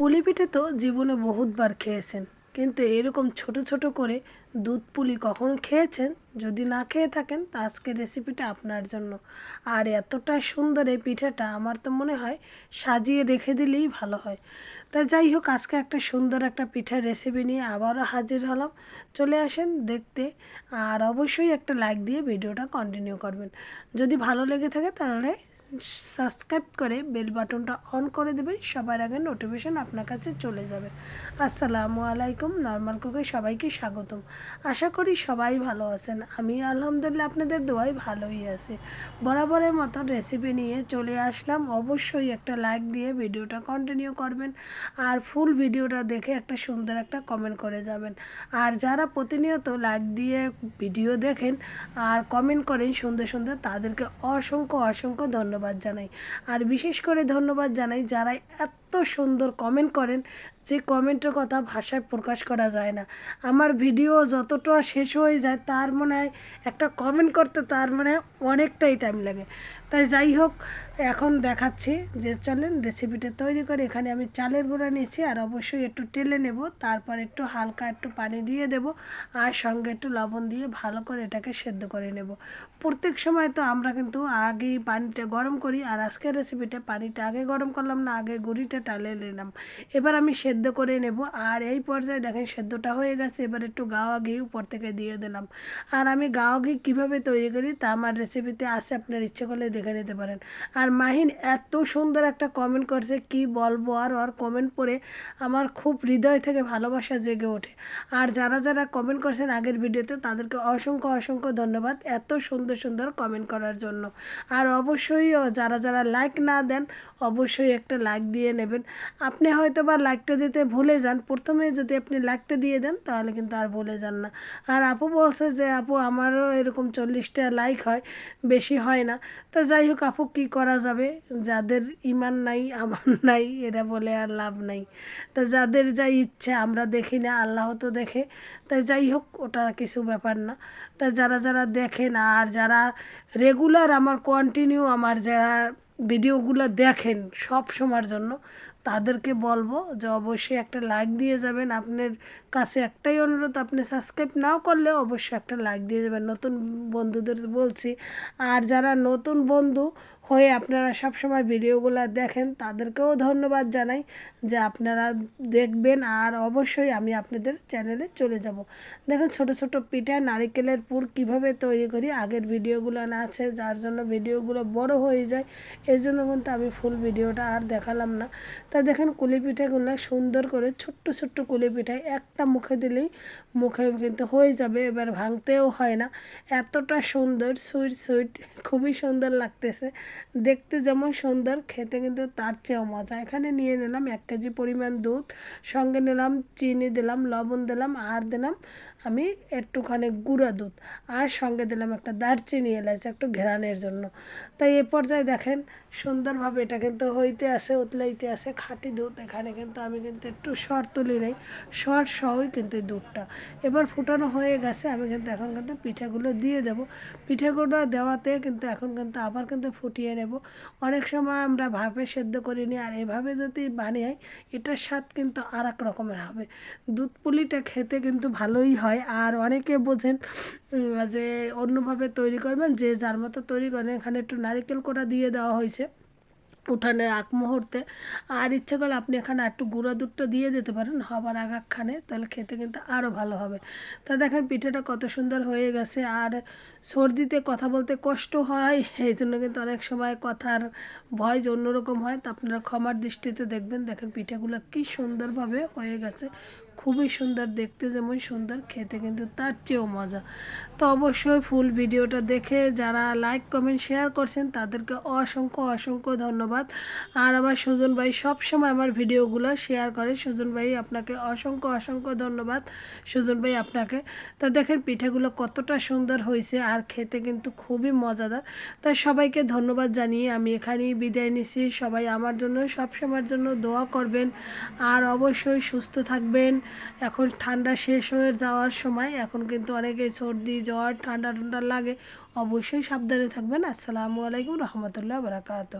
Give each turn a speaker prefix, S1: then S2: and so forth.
S1: পুলি পিঠে তো জীবনে বহুতবার খেয়েছেন, কিন্তু এরকম ছোট ছোট করে দুধ পুলি কখনো খেয়েছেন? যদি না খেয়ে থাকেন, তা আজকের রেসিপিটা আপনার জন্য। আর এতটা সুন্দর এই পিঠাটা আমার তো মনে হয় সাজিয়ে রেখে দিলেই ভালো হয়। তা যাই হোক, আজকে একটা সুন্দর একটা পিঠার রেসিপি নিয়ে আবারও হাজির হলাম। চলে আসেন দেখতে, আর অবশ্যই একটা লাইক দিয়ে ভিডিওটা কন্টিনিউ করবেন। যদি ভালো লেগে থাকে তাহলে সাবস্ক্রাইব করে বেল বাটনটা অন করে দেবেন, সবার আগে নোটিফিকেশন আপনার কাছে চলে যাবে। আসসালামু আলাইকুম নর্মাল কুকে সবাইকে স্বাগতম। আশা করি সবাই ভালো আছেন। আমি আলহামদুলিল্লাহ আপনাদের দোয়াই ভালোই আছি। বরাবরের মতন রেসিপি নিয়ে চলে আসলাম। অবশ্যই একটা লাইক দিয়ে ভিডিওটা কন্টিনিউ করবেন আর ফুল ভিডিওটা দেখে একটা সুন্দর একটা কমেন্ট করে যাবেন। আর যারা প্রতিনিয়ত লাইক দিয়ে ভিডিও দেখেন আর কমেন্ট করেন সুন্দর সুন্দর, তাদেরকে অসংখ্য অসংখ্য ধন্যবাদ। জানাই। আর বিশেষ করে ধন্যবাদ জানাই যারা এত সুন্দর কমেন্ট করেন যে কমেন্টের কথা ভাষায় প্রকাশ করা যায় না। আমার ভিডিও যতটা শেষ হয়ে যায়, তার মনে হয় একটা কমেন্ট করতে তার মানে অনেকটাই টাইম লাগে। তাই যাই হোক, এখন দেখাচ্ছি যে চলেন রেসিপিটা তৈরি করে এখানে আমি চালের গুঁড়া নিয়েছি আর অবশ্যই একটু টেলে নেব, তারপর একটু হালকা একটু পানি দিয়ে দেব আর সঙ্গে একটু লবণ দিয়ে ভালো করে এটাকে সেদ্ধ করে নেব। প্রত্যেক সময় তো আমরা কিন্তু আগেই পানিটা গরম করি আর আজকের রেসিপিটা পানিটা আগে গরম করলাম না, আগে গুঁড়িটা টালে নিলাম। এবার আমি সেদ্ধ করে নেব। আর এই পর্যায়ে দেখেন সেদ্ধটা হয়ে গেছে, এবার একটু গাওয়া ঘি উপর থেকে দিয়ে দিলাম। আর আমি গাওয়া ঘি কীভাবে তৈরি করি তা আমার রেসিপিতে আছে, আপনার ইচ্ছে করলে দেখে নিতে পারেন। আর মাহিন এত সুন্দর একটা কমেন্ট করছে, কি বলব আর ওর কমেন্ট পড়ে আমার খুব হৃদয় থেকে ভালোবাসা জেগে ওঠে। আর যারা যারা কমেন্ট করছেন আগের ভিডিওতে, তাদেরকে অসংখ্য অসংখ্য ধন্যবাদ এত সুন্দর সুন্দর কমেন্ট করার জন্য। আর অবশ্যই যারা যারা লাইক না দেন, অবশ্যই একটা লাইক দিয়ে নেবেন। আপনি হয়তো বা লাইকটা দিতে ভুলে যান, প্রথমে যদি আপনি লাইকটা দিয়ে দেন, তাহলে কিন্তু আর ভুলে যান না। আর আপু বলছে যে, আপু, আমারও এরকম চল্লিশটা লাইক হয়, বেশি হয় না। তা যাই হোক, আপু, কী করা যাবে? যাদের ইমান নাই, আমার নাই, এরা বলে আর লাভ নাই। তা যাদের যা ইচ্ছে, আমরা দেখি না, আল্লাহ তো দেখে। তাই যাই হোক, ওটা কিছু ব্যাপার না। তা যারা যারা দেখেন, আর যারা রেগুলার আমার কন্টিনিউ আমার যারা ভিডিওগুলো দেখেন সব সময়ের জন্য। তাদেরকে বলব যে অবশ্যই একটা লাইক দিয়ে যাবেন। আপনার কাছে একটাই অনুরোধ, আপনি সাবস্ক্রাইব নাও করলে অবশ্যই একটা লাইক দিয়ে যাবেন। নতুন বন্ধুদের বলছি। আর যারা নতুন বন্ধু হয়ে আপনারা সব সময় ভিডিওগুলো দেখেন, তাদেরকেও ধন্যবাদ জানাই যে আপনারা দেখবেন আর অবশ্যই আমি আপনাদের চ্যানেলে চলে যাব। দেখেন ছোট ছোট পিঠা, নারিকেলের পুর কীভাবে তৈরি করি, আগের ভিডিওগুলো না আছে, যার জন্য ভিডিওগুলো বড় হয়ে যায় এই জন্য কিন্তু আমি ফুল ভিডিওটা আর দেখালাম না। তা দেখেন কুলি পিঠাগুলো সুন্দর করে ছোট্ট ছোট্ট কুলি পিঠায় একটা মুখে দিলেই মুখে কিন্তু হয়ে যাবে, এবার ভাঙতেও হয় না। এতটা সুন্দর সুইট সুইট খুবই সুন্দর লাগতেছে। দেখতে যেমন সুন্দর, খেতে কিন্তু তার চেয়েও মজা। এখানে নিয়ে নিলাম এক কেজি পরিমাণ দুধ, সঙ্গে নিলাম চিনি দিলাম, লবণ দিলাম, আর দিলাম আমি একটুখানি গুঁড়া দুধ, আর সঙ্গে দিলাম একটা দারচিনি এলাচ একটু ঘেরানের জন্য। তাই এ পর্যায়ে দেখেন সুন্দরভাবে এটা কিন্তু হইতে আসে উতলাইতে আসে খাঁটি দুধ। এখানে কিন্তু আমি কিন্তু একটু সর তুলি নেই, সর সহই কিন্তু দুধটা। এবার ফুটানো হয়ে গেছে, আমি কিন্তু এখন কিন্তু পিঠেগুলো দিয়ে দেব। পিঠেগুলো দেওয়াতে কিন্তু এখন কিন্তু আবার কিন্তু ফুটিয়ে নেব। অনেক সময় আমরা ভাপে সেদ্ধ করি নি আর এভাবে যদি বানাই এটার স্বাদ কিন্তু আর এক রকমের হবে। দুধ পুলিটা খেতে কিন্তু ভালোই হয়। আর অনেকে বোঝেন যে অন্যভাবে তৈরি করবেন, যে যার মতো তৈরি করেন, এখানে একটু নারিকেল কোড়া দিয়ে দেওয়া হয়েছে। উঠানের আগ মুহূর্তে। আর ইচ্ছে করলে আপনি এখানে একটু গুঁড়ো দুধটা দিয়ে দিতে পারেন, হবার আগাখানে তাহলে খেতে কিন্তু আরও ভালো হবে। তা দেখেন পিঠেটা কত সুন্দর হয়ে গেছে, আর সর্দিতে কথা বলতে কষ্ট হয়, এই জন্য কিন্তু অনেক সময় কথার ভয়েস অন্যরকম হয়, তা আপনারা ক্ষমার দৃষ্টিতে দেখবেন। দেখেন পিঠাগুলো কী সুন্দরভাবে হয়ে গেছে খুবই সুন্দর, দেখতে যেমন সুন্দর, খেতে কিন্তু তার চেয়েও মজা। তো অবশ্যই ফুল ভিডিওটা দেখে যারা লাইক কমেন্ট শেয়ার করছেন, তাদেরকে অসংখ্য অসংখ্য ধন্যবাদ। আর আমার সুজন ভাই সবসময় আমার ভিডিওগুলো শেয়ার করে। সুজন ভাই আপনাকে অসংখ্য অসংখ্য ধন্যবাদ। সুজন ভাই আপনাকে। তা দেখেন পিঠাগুলো কতটা সুন্দর হয়েছে আর খেতে কিন্তু খুবই মজাদার। তাই সবাইকে ধন্যবাদ জানিয়ে আমি এখানেই বিদায় নিচ্ছি। সবাই আমার জন্য, সবসময়ের জন্য দোয়া করবেন। আর অবশ্যই সুস্থ থাকবেন। এখন ঠান্ডা শেষ হয়ে যাওয়ার সময় এখন কিন্তু অনেকে সর্দি, জ্বর ঠান্ডা ঠান্ডা লাগে। অবশ্যই সাবধানে থাকবেন। আসসালামু আলাইকুম রহমতুল্লাহ বারাকাত